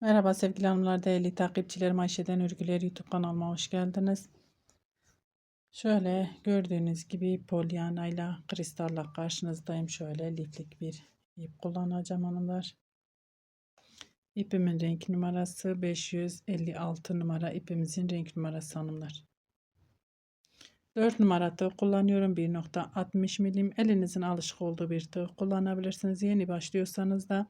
Merhaba sevgili hanımlar, değerli takipçilerim Ayşe'den Örgüler YouTube kanalıma hoş geldiniz. Şöyle gördüğünüz gibi polyana ile kristalla karşınızdayım. Şöyle liflik bir ip kullanacağım hanımlar. İpimin renk numarası 556 numara ipimizin renk numarası hanımlar. 4 numara tığ kullanıyorum. 1.60 milim. Elinizin alışık olduğu bir tığ kullanabilirsiniz. Yeni başlıyorsanız da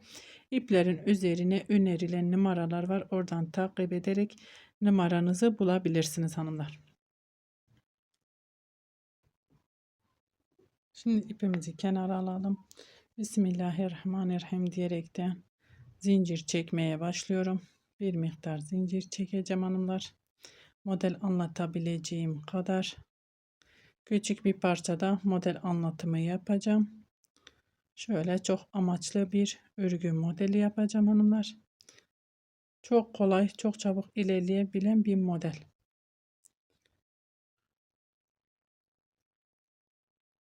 iplerin üzerine önerilen numaralar var. Oradan takip ederek numaranızı bulabilirsiniz hanımlar. Şimdi ipimizi kenara alalım. Bismillahirrahmanirrahim diyerekten zincir çekmeye başlıyorum. Bir miktar zincir çekeceğim hanımlar. Model anlatabileceğim kadar Küçük bir parçada model anlatımı yapacağım. Şöyle çok amaçlı bir örgü modeli yapacağım hanımlar. Çok kolay, çok çabuk ilerleyebilen bir model.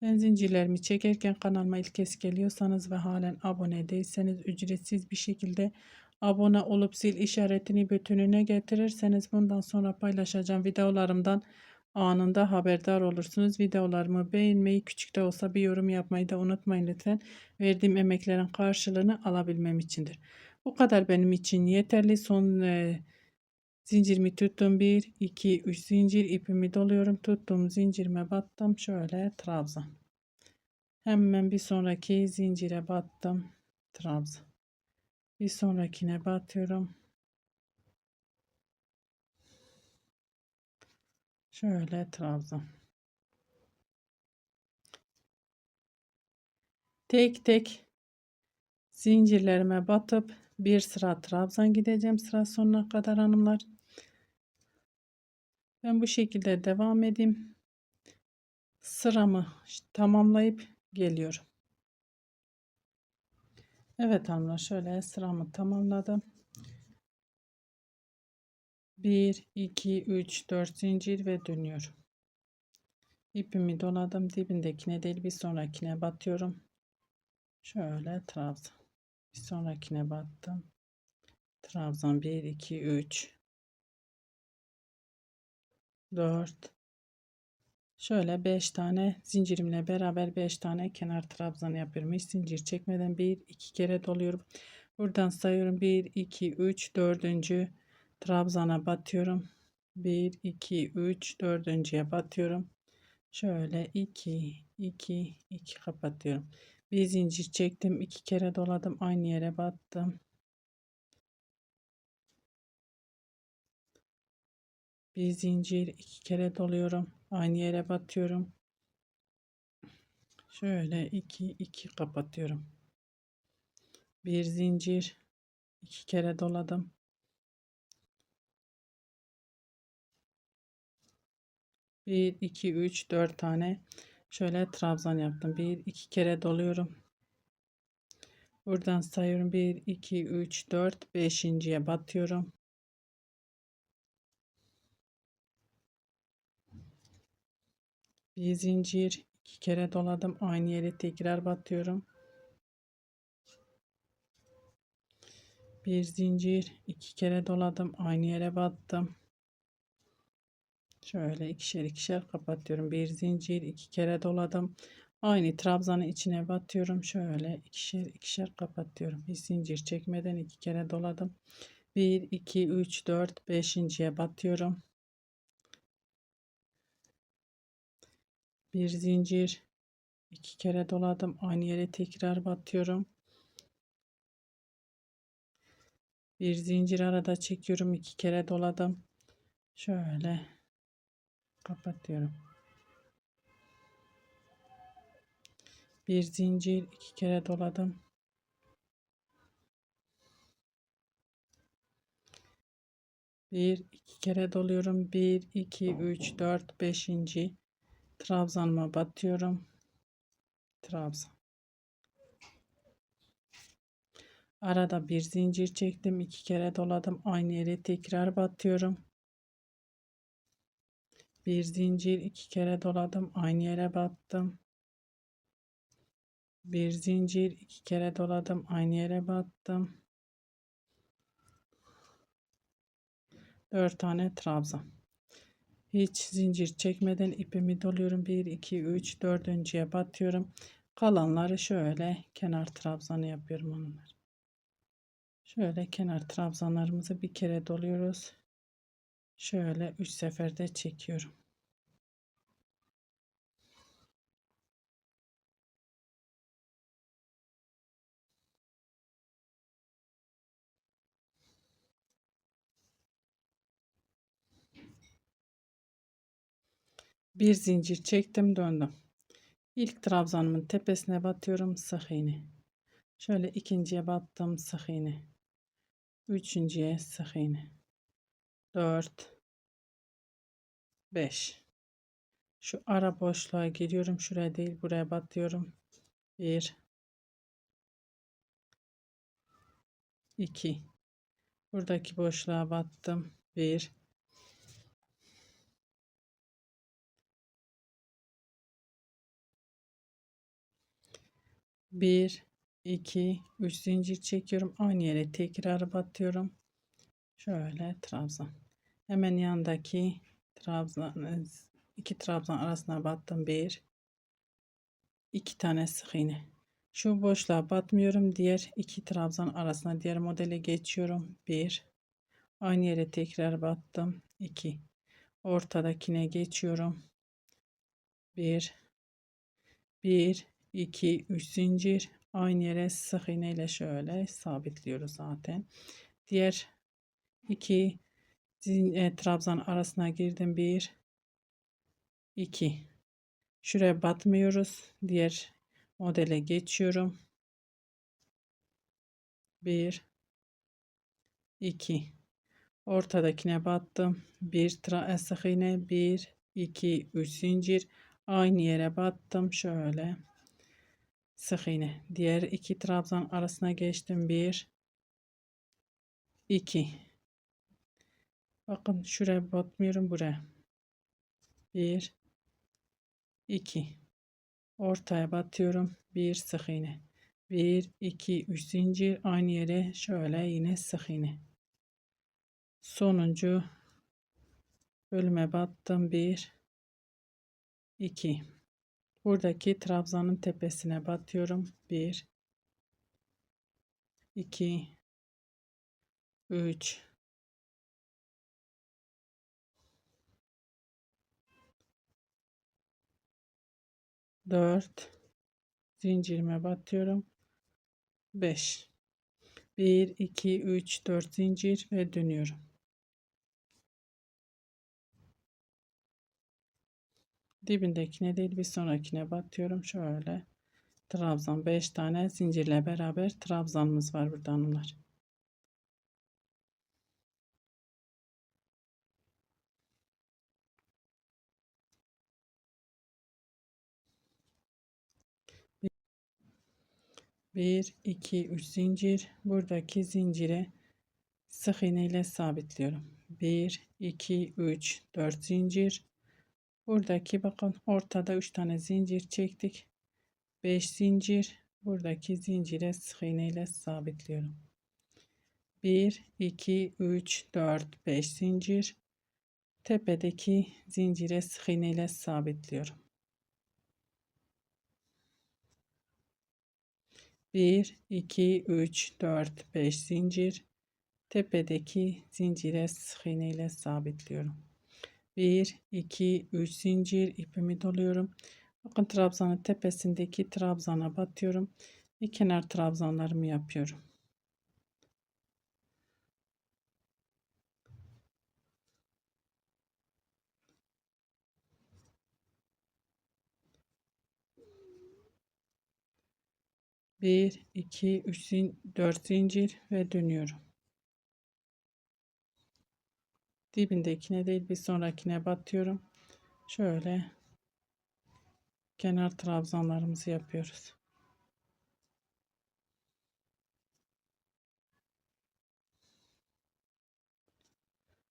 Ben zincirlerimi çekerken kanalıma ilk kez geliyorsanız ve halen abone değilseniz ücretsiz bir şekilde abone olup zil işaretini bütününe getirirseniz bundan sonra paylaşacağım videolarımdan anında haberdar olursunuz. Videolarımı beğenmeyi, küçük de olsa bir yorum yapmayı da unutmayın lütfen. Verdiğim emeklerin karşılığını alabilmem içindir. Bu kadar benim için yeterli. Son e, zincirimi tuttum. 1, 2, 3 zincir ipimi doluyorum. Tuttum zincirime battım. Şöyle trabzan. Hemen bir sonraki zincire battım. Trabzan. Bir sonrakine batıyorum. Şöyle trabzan. Tek tek zincirlerime batıp bir sıra trabzan gideceğim sıra sonuna kadar hanımlar. Ben bu şekilde devam edeyim. Sıramı tamamlayıp geliyorum. Evet hanımlar şöyle sıramı tamamladım. 1 2 3 4 zincir ve dönüyorum. İpimi doladım dibindekine değil bir sonrakine batıyorum. Şöyle trabzan. Bir sonrakine battım. Trabzan 1 2 3 4 şöyle 5 tane zincirimle beraber 5 tane kenar trabzan yapıyorum. Hiç zincir çekmeden bir iki kere doluyorum. Buradan sayıyorum. 1 2 3 dördüncü trabzana batıyorum. 1 2 3 dördüncüye batıyorum. Şöyle 2 2 2 kapatıyorum. Bir zincir çektim iki kere doladım aynı yere battım. Bir zincir iki kere doluyorum aynı yere batıyorum. Şöyle 2 2 kapatıyorum. Bir zincir iki kere doladım 1 2 3 4 tane şöyle trabzan yaptım. 1 2 kere doluyorum. Buradan sayıyorum. 1 2 3 4 5.ye batıyorum. Bir zincir iki kere doladım. Aynı yere tekrar batıyorum. Bir zincir iki kere doladım. Aynı yere battım Şöyle ikişer ikişer kapatıyorum. Bir zincir iki kere doladım. Aynı trabzanın içine batıyorum. Şöyle ikişer ikişer kapatıyorum. Bir zincir çekmeden iki kere doladım. 1 2 3 4 5.ye batıyorum. Bir zincir iki kere doladım. Aynı yere tekrar batıyorum. Bir zincir arada çekiyorum. iki kere doladım. Şöyle kapatıyorum. Bir zincir iki kere doladım. Bir iki kere doluyorum. Bir iki üç dört beşinci trabzanıma batıyorum. Trabzan. Arada bir zincir çektim. iki kere doladım. Aynı yere tekrar batıyorum bir zincir iki kere doladım aynı yere battım bir zincir iki kere doladım aynı yere battım 4 tane trabzan. Hiç zincir çekmeden ipimi doluyorum. 1, 2, 3, dördüncüye batıyorum. Kalanları şöyle kenar trabzanı yapıyorum onlar. Şöyle kenar trabzanlarımızı bir kere doluyoruz. Şöyle 3 seferde çekiyorum. Bir zincir çektim döndüm. İlk trabzanımın tepesine batıyorum sık iğne. Şöyle ikinciye battım sık iğne. Üçüncüye sık iğne. 4 5 Şu ara boşluğa giriyorum. Şuraya değil buraya batıyorum. 1 2 Buradaki boşluğa battım. 1 1 2 3 zincir çekiyorum. Aynı yere tekrar batıyorum. Şöyle trabzan. Hemen yandaki trabzan iki trabzan arasına battım. 1 2 tane sık iğne. Şu boşluğa batmıyorum. Diğer iki trabzan arasına diğer modele geçiyorum. 1 Aynı yere tekrar battım. 2 Ortadakine geçiyorum. 1 1 2 3 zincir aynı yere sık iğne ile şöyle sabitliyoruz zaten. Diğer iki e, trabzan arasına girdim. 1 2 Şuraya batmıyoruz. Diğer modele geçiyorum. 1 2 Ortadakine battım. 1 tra e, sık iğne 1 2 3 zincir aynı yere battım şöyle sık iğne. Diğer iki trabzan arasına geçtim. 1 2 Bakın şuraya batmıyorum buraya. 1 2 Ortaya batıyorum. 1 sık iğne. 1 2 3 zincir aynı yere şöyle yine sık iğne. Sonuncu bölüme battım. 1 2 Buradaki trabzanın tepesine batıyorum. 1 2 3 4 zincirime batıyorum. 5 1 2 3 4 zincir ve dönüyorum. dibindekine değil bir sonrakine batıyorum. Şöyle. Trabzan 5 tane zincirle beraber trabzanımız var burada hanımlar bir iki üç zincir buradaki zincire sık iğne ile sabitliyorum 1 2 3 4 zincir Buradaki bakın ortada 3 tane zincir çektik. 5 zincir. Buradaki zincire sık iğne ile sabitliyorum. 1, 2, 3, 4, 5 zincir. Tepedeki zincire sık iğne ile sabitliyorum. 1, 2, 3, 4, 5 zincir. Tepedeki zincire sık iğne ile sabitliyorum. 1 2 3 zincir ipimi doluyorum bakın trabzanın tepesindeki trabzana batıyorum ve kenar trabzanlarımı yapıyorum Bir, iki, üç, dört zincir ve dönüyorum. dibindekine değil bir sonrakine batıyorum. Şöyle kenar trabzanlarımızı yapıyoruz.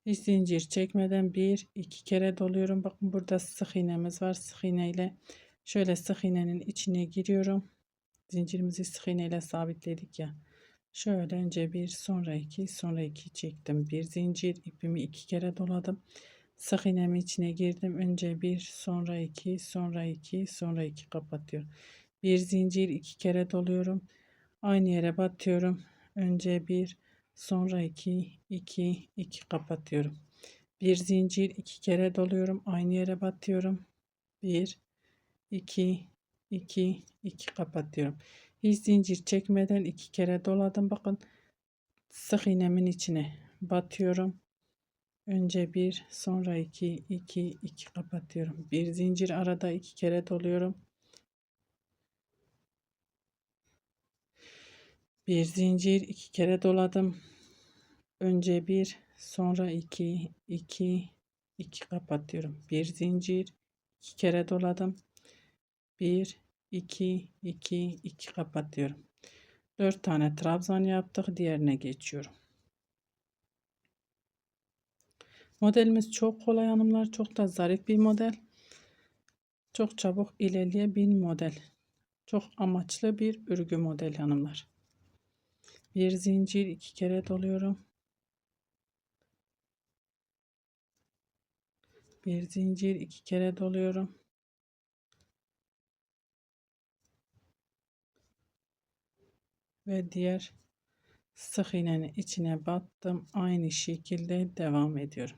Hiç zincir çekmeden bir iki kere doluyorum. Bakın burada sık iğnemiz var. Sık iğne ile şöyle sık iğnenin içine giriyorum. Zincirimizi sık iğne ile sabitledik ya. Şöyle önce bir sonra iki sonra iki çektim. Bir zincir ipimi iki kere doladım. Sık iğnemi içine girdim. Önce bir sonra iki sonra iki sonra iki kapatıyorum. Bir zincir iki kere doluyorum. Aynı yere batıyorum. Önce bir sonra iki iki iki kapatıyorum. Bir zincir iki kere doluyorum. Aynı yere batıyorum. Bir iki iki iki kapatıyorum. Hiç zincir çekmeden iki kere doladım. Bakın sık iğnemin içine batıyorum. Önce bir, sonra iki, iki, iki kapatıyorum. Bir zincir arada iki kere doluyorum. Bir zincir iki kere doladım. Önce bir, sonra iki, iki, iki kapatıyorum. Bir zincir iki kere doladım. Bir, 2 2 2 kapatıyorum. 4 tane trabzan yaptık. Diğerine geçiyorum. Modelimiz çok kolay hanımlar. Çok da zarif bir model. Çok çabuk ilerleyen model. Çok amaçlı bir örgü model hanımlar. Bir zincir iki kere doluyorum. Bir zincir iki kere doluyorum. Ve diğer sık iğnenin içine battım. Aynı şekilde devam ediyorum.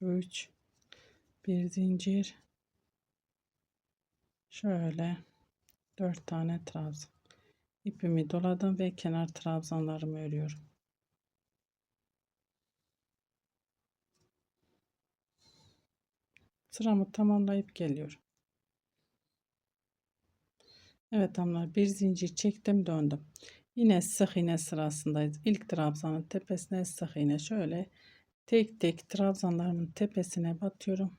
Üç, bir zincir, şöyle dört tane trabzan. ipimi doladım ve kenar trabzanlarımı örüyorum. Sıramı tamamlayıp geliyorum. Evet hanımlar bir zincir çektim döndüm. Yine sık iğne sırasındayız. İlk trabzanın tepesine sık iğne şöyle tek tek trabzanlarımın tepesine batıyorum.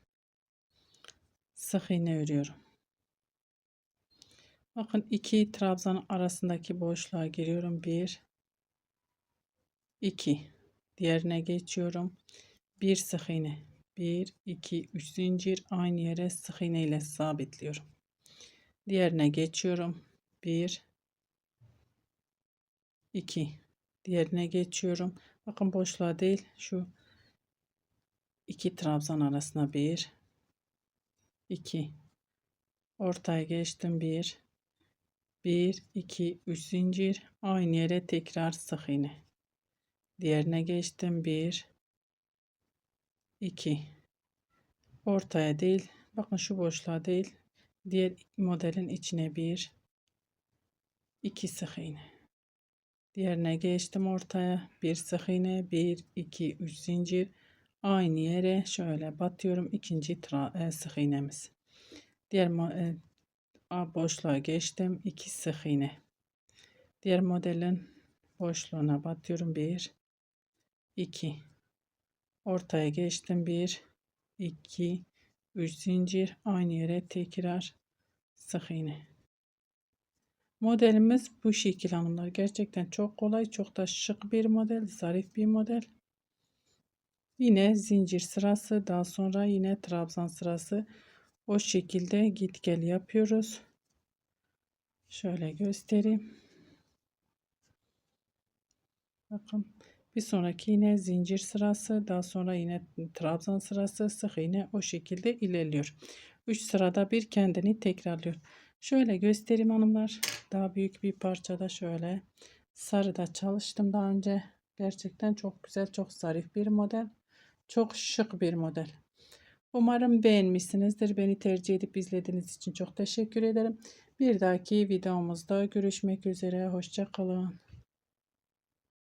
Sık iğne örüyorum. Bakın iki trabzan arasındaki boşluğa giriyorum. Bir, iki. Diğerine geçiyorum. Bir sık iğne. 1 2 3 zincir aynı yere sık iğne ile sabitliyorum. Diğerine geçiyorum. 1 2 diğerine geçiyorum. Bakın boşluğa değil şu iki trabzan arasına 1 2 ortaya geçtim 1 1 2 3 zincir aynı yere tekrar sık iğne. Diğerine geçtim 1 2 ortaya değil bakın şu boşluğa değil diğer modelin içine bir. İki sık iğne. Diğerine geçtim ortaya bir sık iğne 1 2 3 zincir. Aynı yere şöyle batıyorum ikinci e, sık iğnemiz. Diğer e, boşluğa geçtim 2 sık iğne. Diğer modelin boşluğuna batıyorum 1 2 ortaya geçtim. 1 2 3 zincir. Aynı yere tekrar sık iğne. Modelimiz bu şekil hanımlar. Gerçekten çok kolay çok da şık bir model zarif bir model. Yine zincir sırası daha sonra yine trabzan sırası. O şekilde git gel yapıyoruz. Şöyle göstereyim. Bakın bir sonraki yine zincir sırası, daha sonra yine trabzan sırası, sık iğne o şekilde ilerliyor. 3 sırada bir kendini tekrarlıyor. Şöyle göstereyim hanımlar. Daha büyük bir parçada şöyle sarıda çalıştım daha önce. Gerçekten çok güzel, çok zarif bir model. Çok şık bir model. Umarım beğenmişsinizdir. Beni tercih edip izlediğiniz için çok teşekkür ederim. Bir dahaki videomuzda görüşmek üzere. Hoşçakalın.